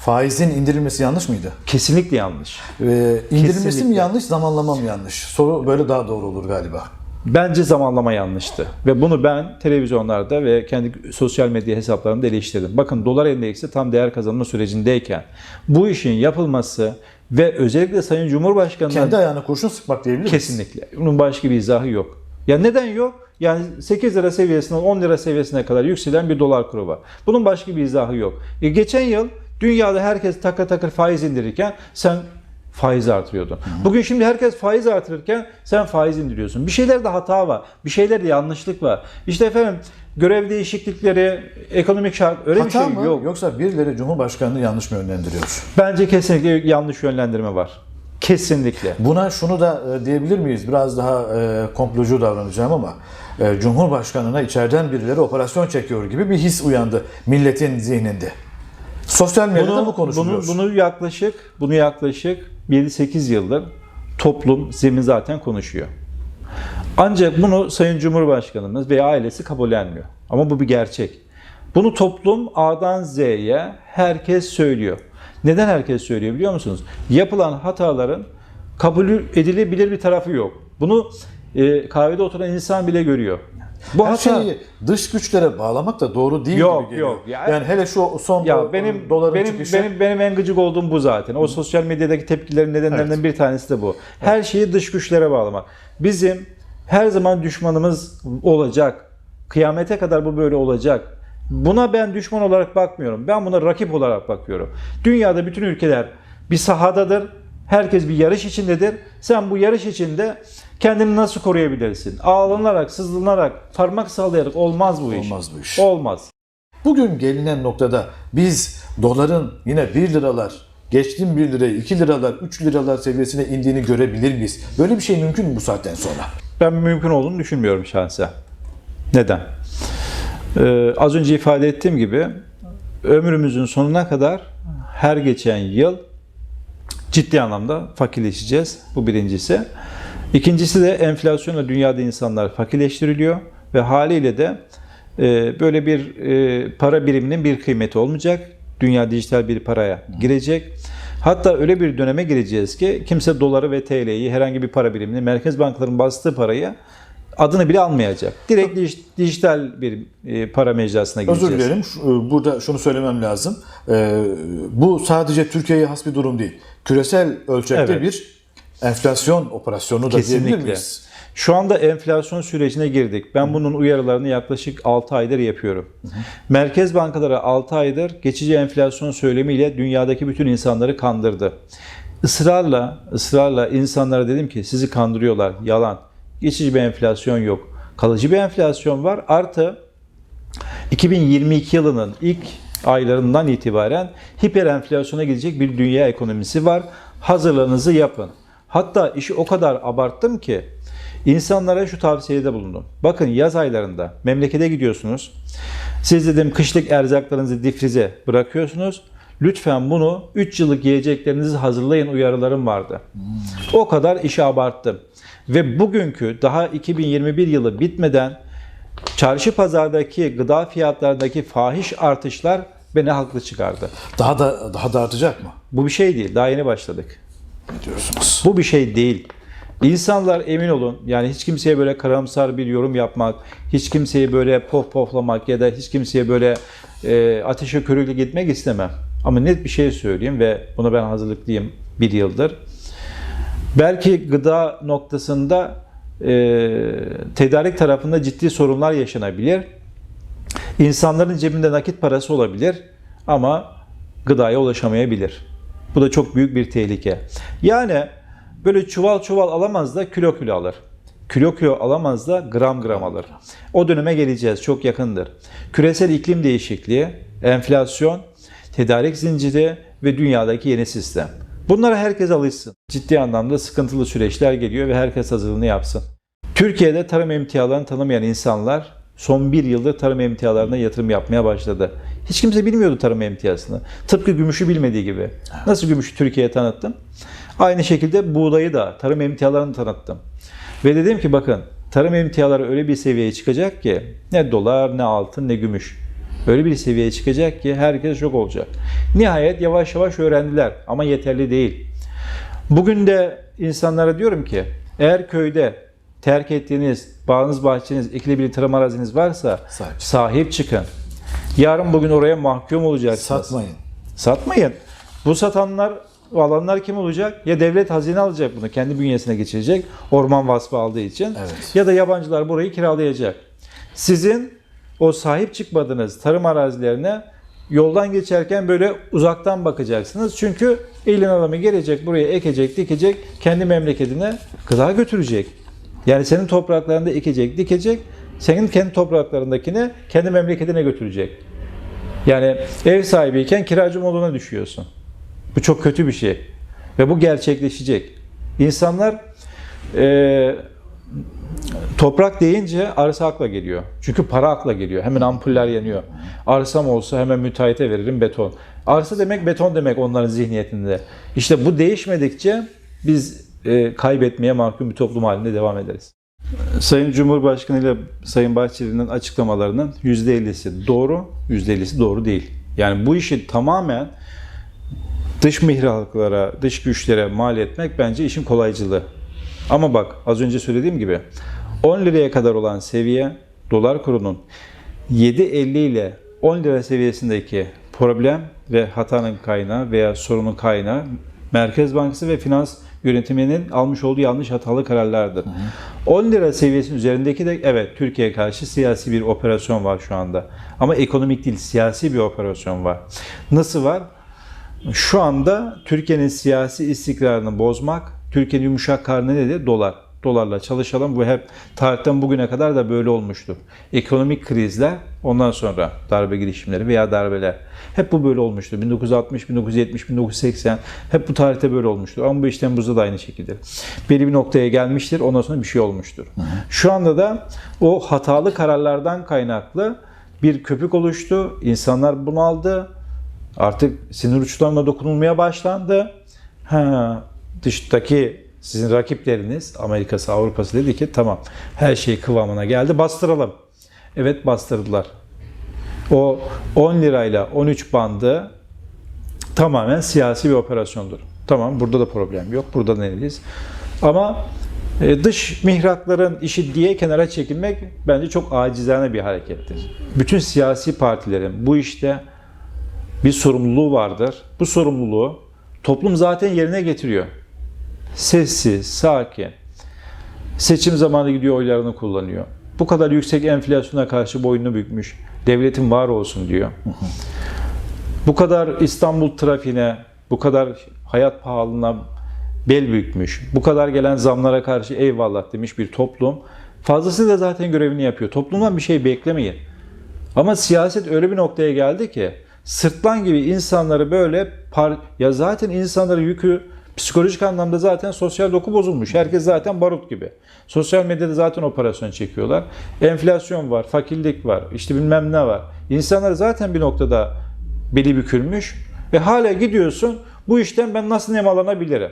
Faizin indirilmesi yanlış mıydı? Kesinlikle yanlış. Ee, indirilmesi mi Kesinlikle. yanlış, zamanlama mı yanlış? Soru böyle daha doğru olur galiba. Bence zamanlama yanlıştı. Ve bunu ben televizyonlarda ve kendi sosyal medya hesaplarımda eleştirdim. Bakın dolar endeksi tam değer kazanma sürecindeyken bu işin yapılması ve özellikle Sayın Cumhurbaşkanı'nın Kendi ayağına kurşun sıkmak diyebilir miyiz? kesinlikle bunun başka bir izahı yok. Ya neden yok? Yani 8 lira seviyesinden 10 lira seviyesine kadar yükselen bir dolar kuru var. Bunun başka bir izahı yok. E geçen yıl dünyada herkes takır takır faiz indirirken sen faiz artırıyordun. Bugün şimdi herkes faiz artırırken sen faiz indiriyorsun. Bir şeylerde hata var. Bir şeylerde yanlışlık var. İşte efendim görev değişiklikleri, ekonomik şart öyle bir Hata şey mı? yok. Yoksa birileri Cumhurbaşkanı'nı yanlış mı yönlendiriyor? Bence kesinlikle yanlış yönlendirme var. Kesinlikle. Buna şunu da e, diyebilir miyiz? Biraz daha e, komplocu davranacağım ama e, Cumhurbaşkanı'na içeriden birileri operasyon çekiyor gibi bir his uyandı milletin zihninde. Sosyal medyada bu konuşuluyor. Bunu, bunu yaklaşık bunu yaklaşık 7-8 yıldır toplum zemin zaten konuşuyor. Ancak bunu Sayın Cumhurbaşkanımız veya ailesi kabullenmiyor. Ama bu bir gerçek. Bunu toplum A'dan Z'ye herkes söylüyor. Neden herkes söylüyor biliyor musunuz? Yapılan hataların kabul edilebilir bir tarafı yok. Bunu e, kahvede oturan insan bile görüyor. Bu Her hata şeyi dış güçlere bağlamak da doğru değil Yok, gibi geliyor. yok. Ya- yani hele şu son Ya benim doların benim çıkışı benim benim en gıcık olduğum bu zaten. O sosyal medyadaki tepkilerin nedenlerinden bir tanesi de bu. Her şeyi dış güçlere bağlamak. Bizim her zaman düşmanımız olacak. Kıyamete kadar bu böyle olacak. Buna ben düşman olarak bakmıyorum. Ben buna rakip olarak bakıyorum. Dünyada bütün ülkeler bir sahadadır. Herkes bir yarış içindedir. Sen bu yarış içinde kendini nasıl koruyabilirsin? Ağlanarak, sızlanarak, parmak sallayarak olmaz bu iş. Olmaz bu iş. Olmaz. Bugün gelinen noktada biz doların yine 1 liralar, geçtim 1 lirayı 2 liralar, 3 liralar seviyesine indiğini görebilir miyiz? Böyle bir şey mümkün mü bu saatten sonra? Ben mümkün olduğunu düşünmüyorum şahsen. Neden? Ee, az önce ifade ettiğim gibi ömrümüzün sonuna kadar her geçen yıl ciddi anlamda fakirleşeceğiz. Bu birincisi. İkincisi de enflasyonla dünyada insanlar fakirleştiriliyor ve haliyle de e, böyle bir e, para biriminin bir kıymeti olmayacak. Dünya dijital bir paraya girecek. Hatta öyle bir döneme gireceğiz ki kimse doları ve TL'yi herhangi bir para birimini merkez bankaların bastığı parayı adını bile almayacak. Direkt dij- dijital bir e, para mecrasına gireceğiz. Özür dilerim. Burada şunu söylemem lazım. Bu sadece Türkiye'ye has bir durum değil. Küresel ölçekte Evet. bir enflasyon operasyonu da diyebilir Kesinlikle. miyiz? Şu anda enflasyon sürecine girdik. Ben bunun uyarılarını yaklaşık 6 aydır yapıyorum. Merkez bankaları 6 aydır geçici enflasyon söylemiyle dünyadaki bütün insanları kandırdı. Israrla, ısrarla insanlara dedim ki sizi kandırıyorlar, yalan. Geçici bir enflasyon yok. Kalıcı bir enflasyon var. Artı 2022 yılının ilk aylarından itibaren hiper enflasyona gidecek bir dünya ekonomisi var. Hazırlığınızı yapın. Hatta işi o kadar abarttım ki insanlara şu tavsiyede bulundum. Bakın yaz aylarında memlekete gidiyorsunuz. Siz dedim kışlık erzaklarınızı difrize bırakıyorsunuz. Lütfen bunu 3 yıllık yiyeceklerinizi hazırlayın uyarılarım vardı. O kadar işi abarttım. Ve bugünkü daha 2021 yılı bitmeden çarşı pazardaki gıda fiyatlarındaki fahiş artışlar beni haklı çıkardı. Daha da daha da artacak mı? Bu bir şey değil. Daha yeni başladık. Diyorsunuz? Bu bir şey değil. İnsanlar emin olun yani hiç kimseye böyle karamsar bir yorum yapmak, hiç kimseyi böyle pof poflamak ya da hiç kimseye böyle e, ateşe körükle gitmek istemem. Ama net bir şey söyleyeyim ve buna ben hazırlıklıyım bir yıldır. Belki gıda noktasında e, tedarik tarafında ciddi sorunlar yaşanabilir. İnsanların cebinde nakit parası olabilir ama gıdaya ulaşamayabilir. Bu da çok büyük bir tehlike. Yani böyle çuval çuval alamaz da kilo kilo alır. Kilo kilo alamaz da gram gram alır. O döneme geleceğiz. Çok yakındır. Küresel iklim değişikliği, enflasyon, tedarik zinciri ve dünyadaki yeni sistem. Bunlara herkes alışsın. Ciddi anlamda sıkıntılı süreçler geliyor ve herkes hazırlığını yapsın. Türkiye'de tarım emtialarını tanımayan insanlar son bir yıldır tarım emtialarına yatırım yapmaya başladı. Hiç kimse bilmiyordu tarım emtiasını. Tıpkı gümüşü bilmediği gibi. Nasıl gümüşü Türkiye'ye tanıttım? Aynı şekilde buğdayı da tarım emtialarını tanıttım. Ve dedim ki bakın tarım emtiaları öyle bir seviyeye çıkacak ki ne dolar ne altın ne gümüş. Öyle bir seviyeye çıkacak ki herkes şok olacak. Nihayet yavaş yavaş öğrendiler ama yeterli değil. Bugün de insanlara diyorum ki eğer köyde terk ettiğiniz bağınız, bahçeniz, ekilebilir tarım araziniz varsa Sahip. sahip çıkın. Yarın bugün oraya mahkum olacaksınız. Satmayın. Satmayın. Bu satanlar, alanlar kim olacak? Ya devlet hazine alacak bunu, kendi bünyesine geçirecek. Orman vasfı aldığı için. Evet. Ya da yabancılar burayı kiralayacak. Sizin o sahip çıkmadığınız tarım arazilerine yoldan geçerken böyle uzaktan bakacaksınız. Çünkü elin adamı gelecek, buraya ekecek, dikecek, kendi memleketine gıda götürecek. Yani senin topraklarında ekecek, dikecek, senin kendi topraklarındakini kendi memleketine götürecek. Yani ev sahibiyken kiracı moduna düşüyorsun. Bu çok kötü bir şey. Ve bu gerçekleşecek. İnsanlar e, toprak deyince arsa akla geliyor. Çünkü para akla geliyor. Hemen ampuller yanıyor. Arsam olsa hemen müteahhite veririm beton. Arsa demek beton demek onların zihniyetinde. İşte bu değişmedikçe biz e, kaybetmeye mahkum bir toplum halinde devam ederiz. Sayın Cumhurbaşkanı ile Sayın Bahçeli'nin açıklamalarının %50'si doğru, %50'si doğru değil. Yani bu işi tamamen dış mihraklara, dış güçlere mal etmek bence işin kolaycılığı. Ama bak az önce söylediğim gibi 10 liraya kadar olan seviye dolar kurunun 7.50 ile 10 lira seviyesindeki problem ve hatanın kaynağı veya sorunun kaynağı Merkez Bankası ve finans yönetiminin almış olduğu yanlış hatalı kararlardır. 10 lira seviyesinin üzerindeki de evet Türkiye'ye karşı siyasi bir operasyon var şu anda. Ama ekonomik değil siyasi bir operasyon var. Nasıl var? Şu anda Türkiye'nin siyasi istikrarını bozmak, Türkiye'nin yumuşak karnı nedir? Dolar. Dolarla çalışalım. Bu hep tarihten bugüne kadar da böyle olmuştur. Ekonomik krizler, ondan sonra darbe girişimleri veya darbeler. Hep bu böyle olmuştur. 1960, 1970, 1980 hep bu tarihte böyle olmuştur. Ama bu iş Temmuz'da da aynı şekilde. Belli bir noktaya gelmiştir. Ondan sonra bir şey olmuştur. Şu anda da o hatalı kararlardan kaynaklı bir köpük oluştu. İnsanlar bunaldı. Artık sinir uçlarına dokunulmaya başlandı. Ha, dıştaki sizin rakipleriniz Amerika'sı, Avrupa'sı dedi ki tamam her şey kıvamına geldi bastıralım. Evet bastırdılar. O 10 lirayla 13 bandı tamamen siyasi bir operasyondur. Tamam burada da problem yok. Burada da neredeyiz? Ama e, dış mihrakların işi diye kenara çekilmek bence çok acizane bir harekettir. Bütün siyasi partilerin bu işte bir sorumluluğu vardır. Bu sorumluluğu toplum zaten yerine getiriyor. Sessiz, sakin. Seçim zamanı gidiyor oylarını kullanıyor. Bu kadar yüksek enflasyona karşı boynunu bükmüş. Devletin var olsun diyor. Bu kadar İstanbul trafiğine, bu kadar hayat pahalılığına bel bükmüş. Bu kadar gelen zamlara karşı eyvallah demiş bir toplum. Fazlası da zaten görevini yapıyor. Toplumdan bir şey beklemeyin. Ama siyaset öyle bir noktaya geldi ki sırtlan gibi insanları böyle par ya zaten insanların yükü psikolojik anlamda zaten sosyal doku bozulmuş. Herkes zaten barut gibi. Sosyal medyada zaten operasyon çekiyorlar. Enflasyon var, fakirlik var, işte bilmem ne var. İnsanlar zaten bir noktada beli bükülmüş ve hala gidiyorsun bu işten ben nasıl nemalanabilirim?